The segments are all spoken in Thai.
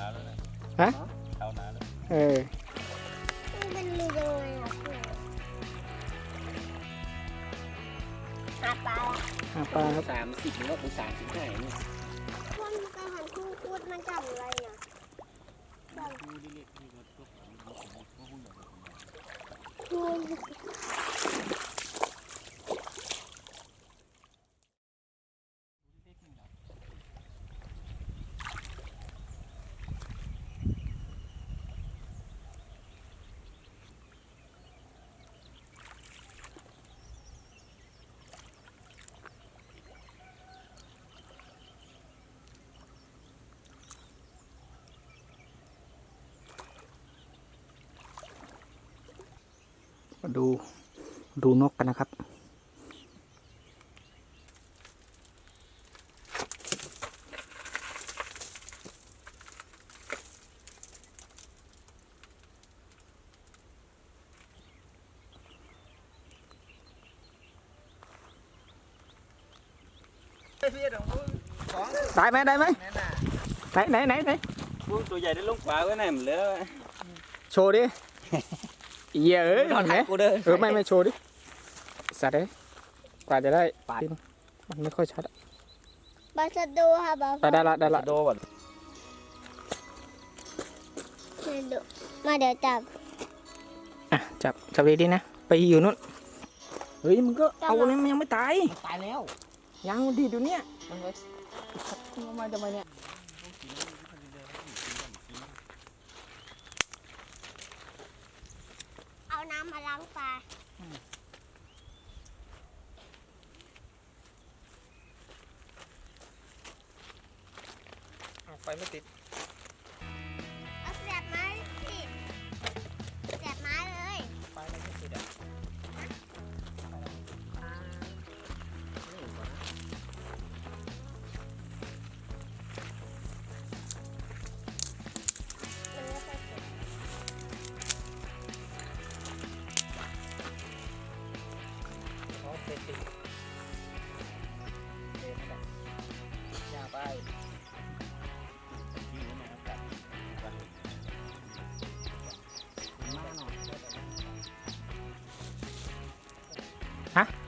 ฮะเท่านั้นเออ มันมียังไงอะหาปลาหาปลาครับ สามสิบหรือว่าเป็นสามสิบห้านี่คนไปหันคู่พูดมันจับอะไรอะจับคู่ มาดูดูนกกันนะครับ ได้ไหมได้ไหมไหนไหนไหนไหนพวกตัวใหญ่ได้ลงขวาไว้ไหนหมดแล้วโชว์ดิ เหี้ยเอ้ยเห็นไหมกูเด้อเออไม่ไม่โชว์ดิสัตว์เลยกว่าจะได้ปาดปิ้งมันไม่ค่อยชัดอะปลาสะดูค่ะปลาไปได้ละได้ละโดก่อนสะดูมาเดี๋ยวจับอะจับจับดีๆนะไปอยู่นู่นเฮ้ยมันก็เอาเนี่ยมันยังไม่ตายตายแล้วยังมันดีดอยู่เนี่ยมันเลยมันมาทำไมเนี่ย เอาน้ำมางปลาเอาไฟไม่ติด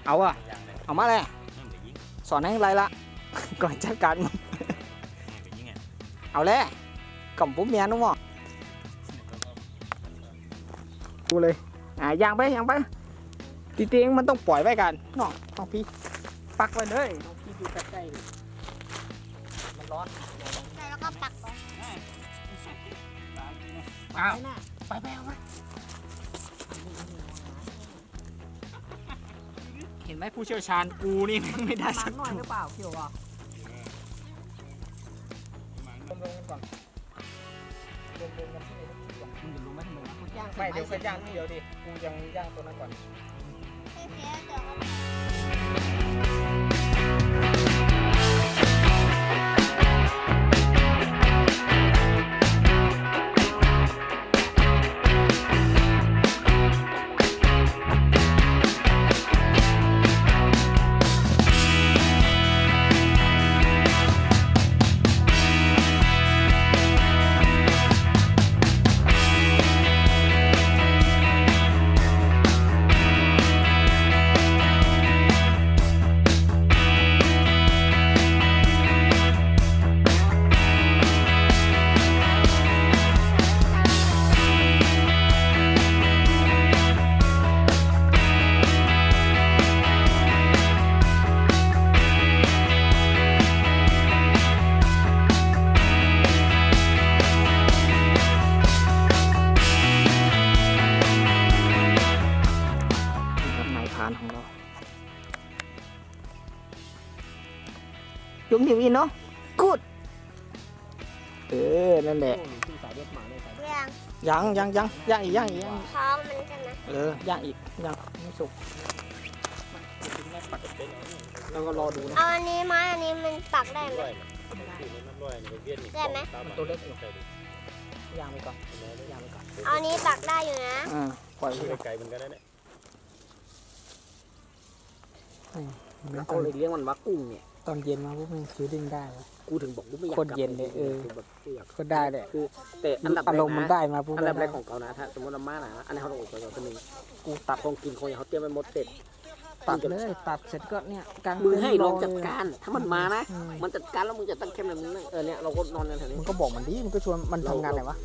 เอาอะอย่างเลยเอามาเลยนั่นไปยิงสอนให้ไรละ ก่อนจัดการมึงนี่ไปยิงอะเอาเลยกล่อมปุ๊บเมียนุ่มอะกูเลย อะย่างไปย่างไปตีเตียงมันต้องปล่อยไว้กันน้องน้องพี่ปักไว้เลยน้องพี่อยู่ใกล้ๆมันร้อนแล้วก็ปักไว้เอาไปไปเอาไป เห็นไหมผู้เชี่ยวชาญกูนี่ไม่ได้สักหน่อยหรือเปล่าเกี่ยวอะลงกันก่อนลงกันที่ไหนก่อนมึงจะรู้ไหมทำไมวะกูย่างไม่เดี๋ยวไปย่างที่เดียวดิ กูยังย่างตัวนั้นก่อน เสียเดี๋ยว ยุงหิวอินเนาะกูดเออ นั่นแหละชื่อสายเลือดหมาเลยสายเรื่องยังยังยังย่างอีกย่างอีกย่างอีกท้องมันใช่ไหมเออย่างอีกย่างไม่สุกแล้วก็รอดูนะ เอาอันนี้ไม้อันนี้มันปักได้ไหมได้ไหมมันตัวเล็กอยู่ย่างไปก่อนย่างไปก่อนเอาอันนี้ปักได้อยู่นะ อ่าปล่อยไปก่อนไกลเหมือนกันนะเนี่ยเขาเลยเรียกมันว่ากุ้งเนี่ย ตอนเย็นมาพวกมันฟิลลิ่งได้วะ กูถึงบอกกูไม่อยากโคตรเย็นเลยเออ กูแบบกูอยากก็ได้เลยคือ แต่อันดับแรอากรมณ์นะมันได้มาพวกอันดับแรได้กของเขานะถ้าสมมติเรามาหนะอันนี้เขาต้องอบก่อนคนหนึ่งกูตัดของกินของอย่างเขาเตรียมไปหมดเสร็จตัดเลยตัดเสร็จก็เนี่ยกลางมึงให้เต็นท์ลองรจัดเลยการ ถ้ามันมานะอืมมันจัดการแล้วมึงจะตั้งเข้มเลยมึงนั่งเออเนี่ยเราก็นอนกันแถวนี้มันก็บอกมันดีมันก็ชวนมันทำงานไหนวะ